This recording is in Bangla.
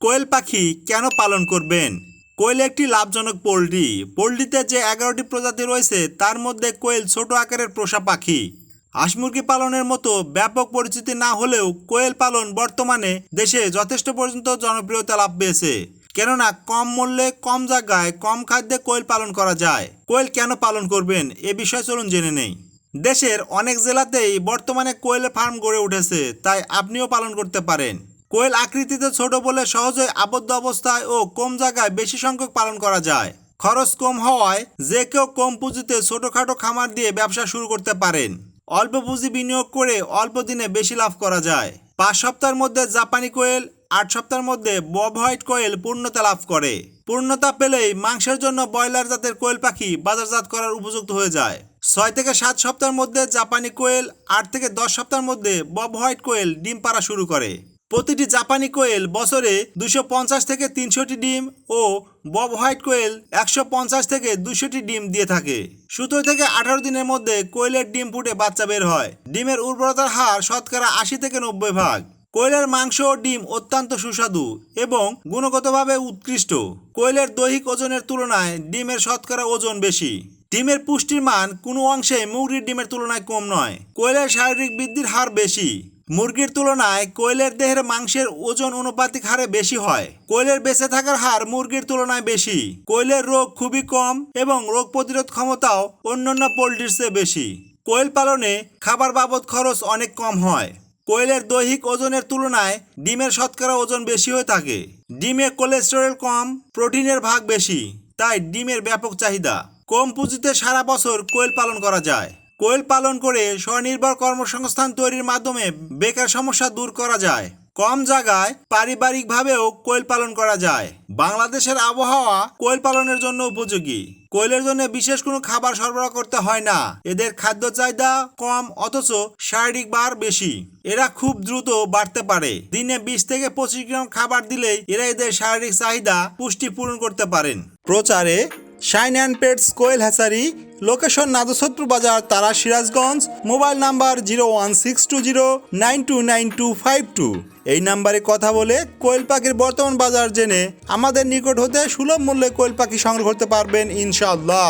কোয়েল পাখি কেন পালন করবেন? কোয়েল একটি লাভজনক পোলট্রি। পোলট্রিতে যে এগারোটি প্রজাতি রয়েছে, তার মধ্যে কোয়েল ছোট আকারের পোষা পাখি। হাঁস মুরগি পালনের মতো ব্যাপক পরিচিতি না হলেও কোয়েল পালন বর্তমানে দেশে যথেষ্ট পর্যন্ত জনপ্রিয়তা লাভ পেয়েছে। কেননা, কম মূল্যে, কম জায়গায়, কম খাদ্যে কোয়েল পালন করা যায়। কোয়েল কেন পালন করবেন, এ বিষয়ে চলুন জেনে নেই। দেশের অনেক জেলাতেই বর্তমানে কোয়েলের ফার্ম গড়ে উঠেছে, তাই আপনিও পালন করতে পারেন। কোয়েল আকৃতিতে ছোট বলে সহজে আবদ্ধ অবস্থায় ও কম জায়গায় বেশি সংখ্যক পালন করা যায়। খরচ কম হওয়ায় যে কেউ কম পুঁজিতে ছোটখাটো খামার দিয়ে ব্যবসা শুরু করতে পারেন। অল্প পুঁজি বিনিয়োগ করে অল্প দিনে বেশি লাভ করা যায়। পাঁচ সপ্তাহের মধ্যে জাপানি কোয়েল, আট সপ্তাহের মধ্যে বব হোয়াইট কোয়েল পূর্ণতা লাভ করে। পূর্ণতা পেলেই মাংসের জন্য ব্রয়লার জাতের কোয়েল পাখি বাজারজাত করার উপযুক্ত হয়ে যায়। ছয় থেকে সাত সপ্তাহের মধ্যে জাপানি কোয়েল, আট থেকে দশ সপ্তাহের মধ্যে বব হোয়াইট কোয়েল ডিম পাড়া শুরু করে। প্রতিটি জাপানি কোয়েল বছরে দুশো পঞ্চাশ থেকে তিনশোটি ডিম ও বব হোয়াইট কোয়েল একশো পঞ্চাশ থেকে দুশোটি ডিম দিয়ে থাকে। সতেরো থেকে আঠারো দিনের মধ্যে কোয়েলের ডিম ফুটে বাচ্চা বের হয়। ডিমের উর্বরতার হার শতকরা আশি থেকে নব্বই ভাগ। কোয়েলের মাংস ও ডিম অত্যন্ত সুস্বাদু এবং গুণগতভাবে উৎকৃষ্ট। কোয়েলের দৈহিক ওজনের তুলনায় ডিমের শতকরা ওজন বেশি। ডিমের পুষ্টির মান কোনো অংশে মুরগির ডিমের তুলনায় কম নয়। কোয়েলের শারীরিক বৃদ্ধির হার বেশি। মুরগির তুলনায় কোয়েলের দেহের মাংসের ওজন অনুপাতিক হারে বেশি হয়। কোয়েলের বেঁচে থাকার হার মুরগির তুলনায় বেশি। কোয়েলের রোগ খুবই কম এবং রোগ প্রতিরোধ ক্ষমতাও অন্যান্য পোলট্রির চেয়ে বেশি। কোয়েল পালনে খাবার বাবদ খরচ অনেক কম হয়। কোয়েলের দৈহিক ওজনের তুলনায় ডিমের শতকরা ওজন বেশি হয়ে থাকে। ডিমে কোলেস্টেরল কম, প্রোটিনের ভাগ বেশি, তাই ডিমের ব্যাপক চাহিদা। কম পুঁজিতে সারা বছর কোয়েল পালন করা যায়। কোয়েল পালন করে স্বনির্ভর কর্মসংস্থান তৈরির মাধ্যমে বেকার সমস্যা দূর করা যায়। কম জায়গায় পারিবারিকভাবেও কোয়েল পালন করা যায়। বাংলাদেশের আবহাওয়া কোয়েল পালনের জন্য উপযোগী। কোয়েলের জন্য বিশেষ কোনো খাবার সরবরাহ করতে হয় না। এদের খাদ্য চাহিদা কম, অথচ শারীরিক বার বেশি। এরা খুব দ্রুত বাড়তে পারে। দিনে বিশ থেকে পঁচিশ গ্রাম খাবার দিলেই এরা এদের শারীরিক চাহিদা পুষ্টি পূরণ করতে পারেন। প্রচারে শাইন অ্যান্ড পেটস কোয়েল হ্যাসারি লোকেশন নাদশত্রু বাজার তারা Sirajganj mobile number zero one six two zero nine two nine two five two এই নাম্বারে কথা বলে কোয়েল পাখির বর্তমান বাজার জেনে আমাদের নিকট হতে সুলভ মূল্যে কোয়েল পাখি সংগ্রহ করতে পারবেন ইনশাআল্লাহ।